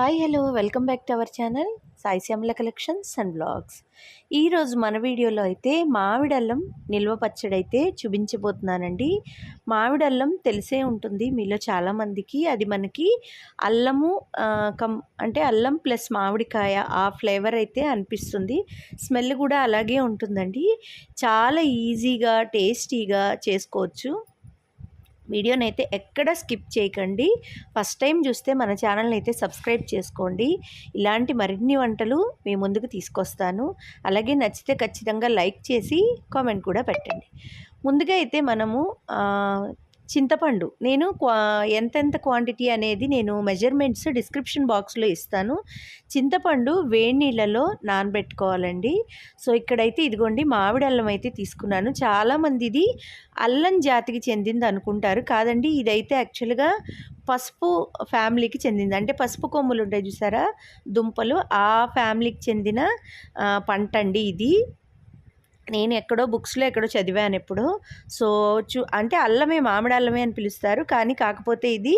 Hi hello. Welcome back to our channel Sai Shyamala collections and blogs. ఈరోజు మన వీడియోలో అయితే మామిడల్లం నిల్వ పచ్చడి అయితే చూపించబోతున్నానండి. మామిడల్లం తెలిసే ఉంటుంది మీలో చాలామందికి. అది మనకి అల్లము కం అంటే అల్లం ప్లస్ మామిడికాయ ఆ ఫ్లేవర్ అయితే అనిపిస్తుంది. స్మెల్ కూడా అలాగే ఉంటుందండి. చాలా ఈజీగా టేస్టీగా చేసుకోవచ్చు. వీడియోని అయితే ఎక్కడ స్కిప్ చేయకండి. ఫస్ట్ టైం చూస్తే మన ఛానల్ని అయితే సబ్స్క్రైబ్ చేసుకోండి. ఇలాంటి మరిన్ని వంటలు మీ ముందుకు తీసుకొస్తాను. అలాగే నచ్చితే ఖచ్చితంగా లైక్ చేసి కామెంట్ కూడా పెట్టండి. ముందుగా అయితే మనము చింతపండు. నేను క్వా ఎంతెంత క్వాంటిటీ అనేది నేను మెజర్మెంట్స్ డిస్క్రిప్షన్ బాక్స్లో ఇస్తాను. చింతపండు వేడి నీళ్ళలో నానబెట్టుకోవాలండి. సో ఇక్కడైతే ఇదిగోండి మామిడి అల్లం అయితే తీసుకున్నాను. చాలామంది ఇది అల్లం జాతికి చెందింది అనుకుంటారు. కాదండి ఇదైతే యాక్చువల్గా పసుపు ఫ్యామిలీకి చెందింది. అంటే పసుపు కొమ్ములు ఉంటాయి చూసారా? దుంపలు. ఆ ఫ్యామిలీకి చెందిన పంట అండి ఇది. నేను ఎక్కడో బుక్స్లో ఎక్కడో చదివాను ఎప్పుడో. సో చూ అంటే అల్లమే మామిడి అల్లమే అని పిలుస్తారు. కానీ కాకపోతే ఇది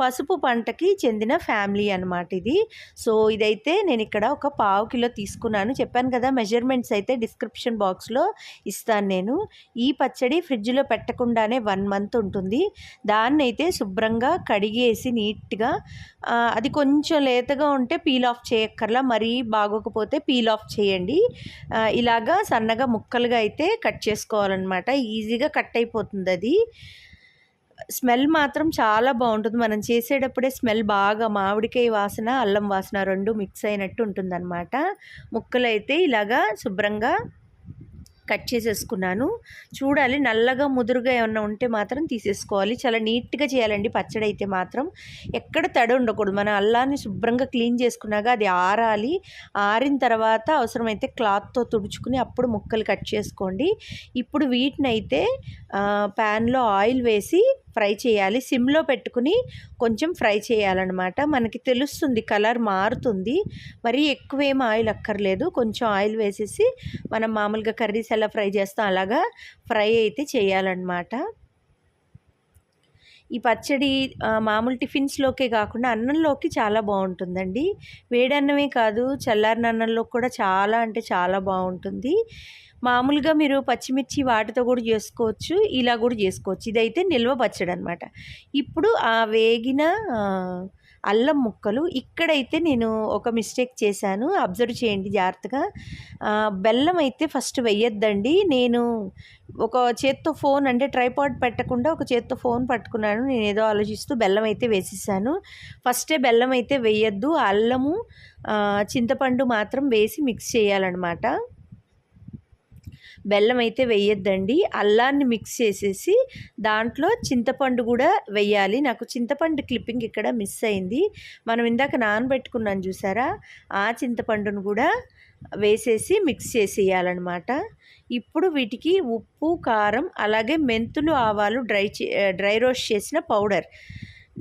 పసుపు పంటకి చెందిన ఫ్యామిలీ అనమాట ఇది. సో ఇదైతే నేను ఇక్కడ ఒక పావు కిలో తీసుకున్నాను. చెప్పాను కదా మెజర్మెంట్స్ అయితే డిస్క్రిప్షన్ బాక్స్లో ఇస్తాను నేను. ఈ పచ్చడి ఫ్రిడ్జ్లో పెట్టకుండానే వన్ మంత్ ఉంటుంది. దాన్ని అయితే శుభ్రంగా కడిగేసి నీట్గా అది కొంచెం లేతగా ఉంటే పీల్ ఆఫ్ చేయక్కర్లా మరీ బాగోకపోతే పీల్ ఆఫ్ చేయండి. ఇలాగా సన్నగా ముక్కలుగా అయితే కట్ చేసుకోవాలన్నమాట. ఈజీగా కట్ అయిపోతుంది అది స్మెల్ మాత్రం చాలా బాగుంటుంది. మనం చేసేటప్పుడే స్మెల్ బాగా మామిడికాయ వాసన అల్లం వాసన రెండు మిక్స్ అయినట్టు ఉంటుందన్నమాట. ముక్కలు అయితే ఇలాగా శుభ్రంగా కట్ చేసేసుకున్నాను. చూడాలి నల్లగా ముదురుగా ఏమన్నా ఉంటే మాత్రం తీసేసుకోవాలి. చాలా నీట్గా చేయాలండి పచ్చడి అయితే మాత్రం. ఎక్కడ తడి ఉండకూడదు. మన అల్లాన్ని శుభ్రంగా క్లీన్ చేసుకున్నాక అది ఆరాలి. ఆరిన తర్వాత అవసరమైతే క్లాత్తో తుడుచుకుని అప్పుడు ముక్కలు కట్ చేసుకోండి. ఇప్పుడు వీటిని అయితే ప్యాన్లో ఆయిల్ వేసి ఫ్రై చేయాలి. సిమ్లో పెట్టుకుని కొంచెం ఫ్రై చేయాలన్నమాట. మనకి తెలుస్తుంది కలర్ మారుతుంది. మరీ ఎక్కువేం ఆయిల్ అక్కర్లేదు. కొంచెం ఆయిల్ వేసేసి మనం మామూలుగా కర్రీస్ ఎలా ఫ్రై చేస్తాం అలాగా ఫ్రై అయితే చేయాలన్నమాట. ఈ పచ్చడి మామూలు టిఫిన్స్లోకే కాకుండా అన్నంలోకి చాలా బాగుంటుందండి. వేడన్నమే కాదు చల్లారిన అన్నంలో కూడా చాలా అంటే చాలా బాగుంటుంది. మామూలుగా మీరు పచ్చిమిర్చి వాటితో కూడా చేసుకోవచ్చు ఇలా కూడా చేసుకోవచ్చు. ఇదైతే నిల్వ పచ్చడి అనమాట ఇప్పుడు ఆ వేగిన అల్లం ముక్కలు. ఇక్కడైతే నేను ఒక మిస్టేక్ చేశాను. అబ్జర్వ్ చేయండి జాగ్రత్తగా. బెల్లం అయితే ఫస్ట్ వెయ్యొద్దండి నేను ఒక చేత్తో ఫోన్ అంటే ట్రైపాడ్ పెట్టకుండా ఒక చేత్తో ఫోన్ పట్టుకున్నాను. నేను ఏదో ఆలోచిస్తూ బెల్లం అయితే వేసేసాను. ఫస్టే బెల్లం అయితే వేయద్దు. అల్లము చింతపండు మాత్రం వేసి మిక్స్ చేయాలన్నమాట. బెల్లం అయితే వేయొద్దండి అల్లాన్ని మిక్స్ చేసేసి దాంట్లో చింతపండు కూడా వేయాలి నాకు చింతపండు క్లిప్పింగ్ ఇక్కడ మిస్ అయింది. మనం ఇందాక నానబెట్టుకున్నాను చూసారా? ఆ చింతపండును కూడా వేసేసి మిక్స్ చేసేయాలన్నమాట. ఇప్పుడు వీటికి ఉప్పు కారం అలాగే మెంతులు ఆవాలు డ్రై చే డ్రై రోస్ట్ చేసిన పౌడర్.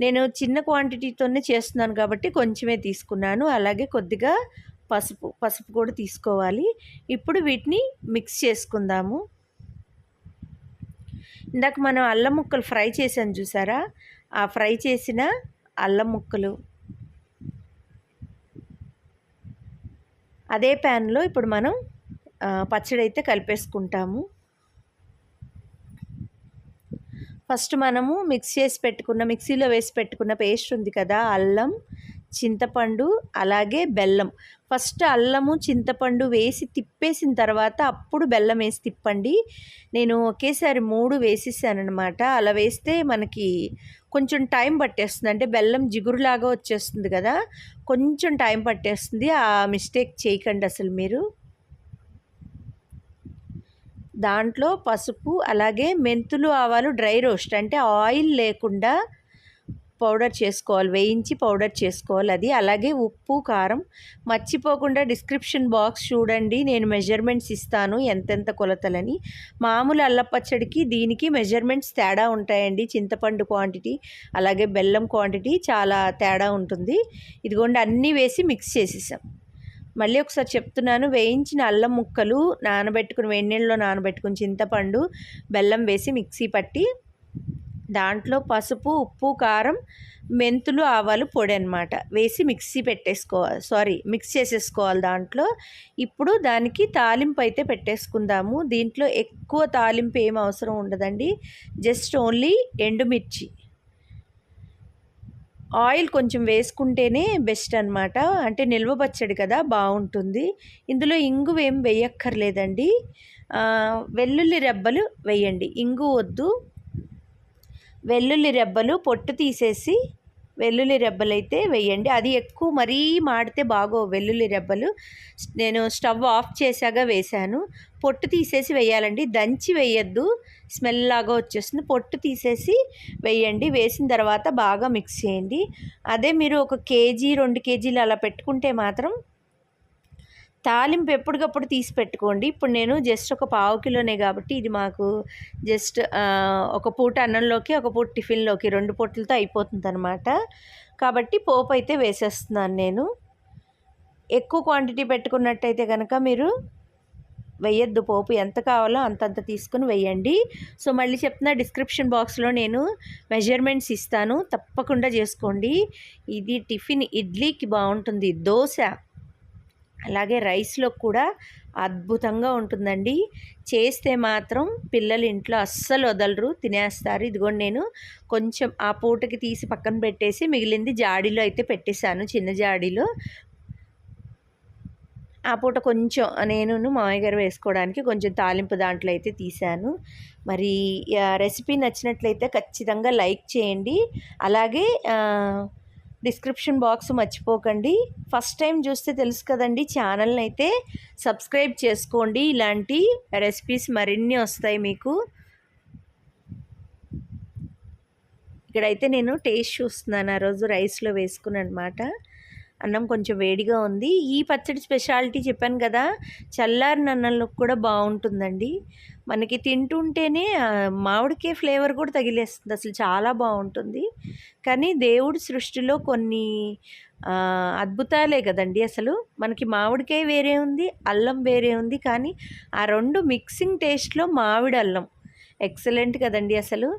నేను చిన్న క్వాంటిటీతోనే చేస్తున్నాను కాబట్టి కొంచెమే తీసుకున్నాను. అలాగే కొద్దిగా పసుపు పసుపు కూడా తీసుకోవాలి. ఇప్పుడు వీటిని మిక్స్ చేసుకుందాము. ఇందాక మనం అల్లం ముక్కలు ఫ్రై చేసాను చూసారా? ఆ ఫ్రై చేసిన అల్లం ముక్కలు. అదే ప్యాన్లో ఇప్పుడు మనం పచ్చడి అయితే కలిపేసుకుంటాము. ఫస్ట్ మనము మిక్స్ చేసి పెట్టుకున్న మిక్సీలో వేసి పెట్టుకున్న పేస్ట్ ఉంది కదా అల్లం చింతపండు అలాగే బెల్లం. ఫస్ట్ అల్లము చింతపండు వేసి తిప్పేసిన తర్వాత అప్పుడు బెల్లం వేసి తిప్పండి. నేను ఒకేసారి మూడు వేసేసానమాట అలా వేస్తే మనకి కొంచెం టైం పట్టేస్తుంది. అంటే బెల్లం జిగురులాగా వచ్చేస్తుంది కదా కొంచెం టైం పట్టేస్తుంది. ఆ మిస్టేక్ చేయకండి అసలు మీరు. దాంట్లో పసుపు అలాగే మెంతులు ఆవాలు డ్రై రోస్ట్ అంటే ఆయిల్ లేకుండా పౌడర్ చేసుకోవాలి వేయించి పౌడర్ చేసుకోవాలి అది. అలాగే ఉప్పు కారం మర్చిపోకుండా డిస్క్రిప్షన్ బాక్స్ చూడండి. నేను మెజర్మెంట్స్ ఇస్తాను ఎంతెంత కొలతలని. మామూలు అల్లపచ్చడికి దీనికి మెజర్మెంట్స్ తేడా ఉంటాయండి. చింతపండు క్వాంటిటీ అలాగే బెల్లం క్వాంటిటీ చాలా తేడా ఉంటుంది. ఇదిగోండి అన్నీ వేసి మిక్స్ చేసేసాం. మళ్ళీ ఒకసారి చెప్తున్నాను వేయించిన అల్లం ముక్కలు నానబెట్టుకుని వేడి నీళ్ళలో నానబెట్టుకుని చింతపండు బెల్లం వేసి మిక్సీ పట్టి దాంట్లో పసుపు ఉప్పు కారం మెంతులు ఆవాలు పొడి అనమాట వేసి మిక్సీ పెట్టేసుకోవాలి. సారీ మిక్స్ చేసేసుకోవాలి దాంట్లో. ఇప్పుడు దానికి తాలింపు అయితే పెట్టేసుకుందాము. దీంట్లో ఎక్కువ తాలింపు ఏం అవసరం ఉండదండి. జస్ట్ ఓన్లీ ఎండుమిర్చి ఆయిల్ కొంచెం వేసుకుంటేనే బెస్ట్ అనమాట అంటే నిల్వ పచ్చడి కదా బాగుంటుంది. ఇందులో ఇంగు ఏం వేయక్కర్లేదండి. వెల్లుల్లి రెబ్బలు వేయండి. ఇంగు వద్దు. వెల్లుల్లి రెబ్బలు పొట్టు తీసేసి వెల్లుల్లి రెబ్బలు అయితే వేయండి. అది ఎక్కువ మరీ మాడితే బాగో వెల్లుల్లి రెబ్బలు నేను స్టవ్ ఆఫ్ చేశాక వేశాను. పొట్టు తీసేసి వేయాలండి. దంచి వేయద్దు. స్మెల్ లాగా వచ్చేస్తుంది. పొట్టు తీసేసి వేయండి. వేసిన తర్వాత బాగా మిక్స్ చేయండి. అదే మీరు ఒక కేజీ రెండు కేజీలు అలా పెట్టుకుంటే మాత్రం తాలింపు ఎప్పటికప్పుడు తీసి పెట్టుకోండి. ఇప్పుడు నేను జస్ట్ ఒక పావు కిలోనే కాబట్టి ఇది మాకు జస్ట్ ఒక పూట అన్నంలోకి ఒక పూట టిఫిన్లోకి రెండు పూటలతో అయిపోతుంది అనమాట కాబట్టి పోపు అయితే వేసేస్తున్నాను నేను. ఎక్కువ క్వాంటిటీ పెట్టుకున్నట్టయితే కనుక మీరు వేయద్దు పోపు. ఎంత కావాలో అంతంత తీసుకుని వేయండి. సో మళ్ళీ చెప్తున్నా డిస్క్రిప్షన్ బాక్స్లో నేను మెజర్మెంట్స్ ఇస్తాను. తప్పకుండా చేసుకోండి. ఇది టిఫిన్ ఇడ్లీకి బాగుంటుంది. దోశ. అలాగే రైస్లో కూడా అద్భుతంగా ఉంటుందండి. చేస్తే మాత్రం పిల్లలు ఇంట్లో అస్సలు వదలరు తినేస్తారు. ఇదిగోండి నేను కొంచెం ఆ పూటకి తీసి పక్కన పెట్టేసి మిగిలింది జాడీలో అయితే పెట్టేశాను చిన్న జాడీలో. ఆ పూట కొంచెం నేను మామయ్య గారు వేసుకోవడానికి కొంచెం తాలింపు దాంట్లో అయితే తీశాను. మరి రెసిపీ నచ్చినట్లయితే ఖచ్చితంగా లైక్ చేయండి. అలాగే డిస్క్రిప్షన్ బాక్స్ మర్చిపోకండి. ఫస్ట్ టైం చూస్తే తెలుసు కదండి ఛానల్ని అయితే సబ్స్క్రైబ్ చేసుకోండి. ఇలాంటి రెసిపీస్ మరిన్ని వస్తాయి మీకు. ఇక్కడైతే నేను టేస్ట్ చూస్తున్నాను. ఆ రోజు రైస్లో వేసుకుని అనమాట అన్నం కొంచెం వేడిగా ఉంది. ఈ పచ్చడి స్పెషాలిటీ చెప్పాను కదా చల్లారిన అన్నంలో కూడా బాగుంటుందండి. మనకి తింటుంటేనే మామిడికే ఫ్లేవర్ కూడా తగిలేస్తుంది. అసలు చాలా బాగుంటుంది. కానీ దేవుడి సృష్టిలో కొన్ని అద్భుతాలే కదండి అసలు. మనకి మామిడికాయ వేరే ఉంది అల్లం వేరే ఉంది. కానీ ఆ రెండు మిక్సింగ్ టేస్ట్లో మామిడి అల్లం. ఎక్సలెంట్ కదండి అసలు.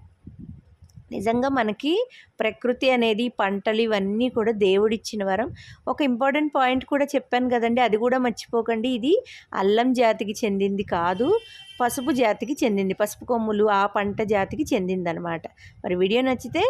నిజంగా మనకి ప్రకృతి అనేది పంటలు ఇవన్నీ కూడా దేవుడిచ్చిన వరం. ఒక ఇంపార్టెంట్ పాయింట్ కూడా చెప్పాను కదండి అది కూడా మర్చిపోకండి. ఇది అల్లం జాతికి చెందింది కాదు పసుపు జాతికి చెందింది. పసుపు కొమ్ములు ఆ పంట జాతికి చెందిందనమాట. మరి వీడియో నచ్చితే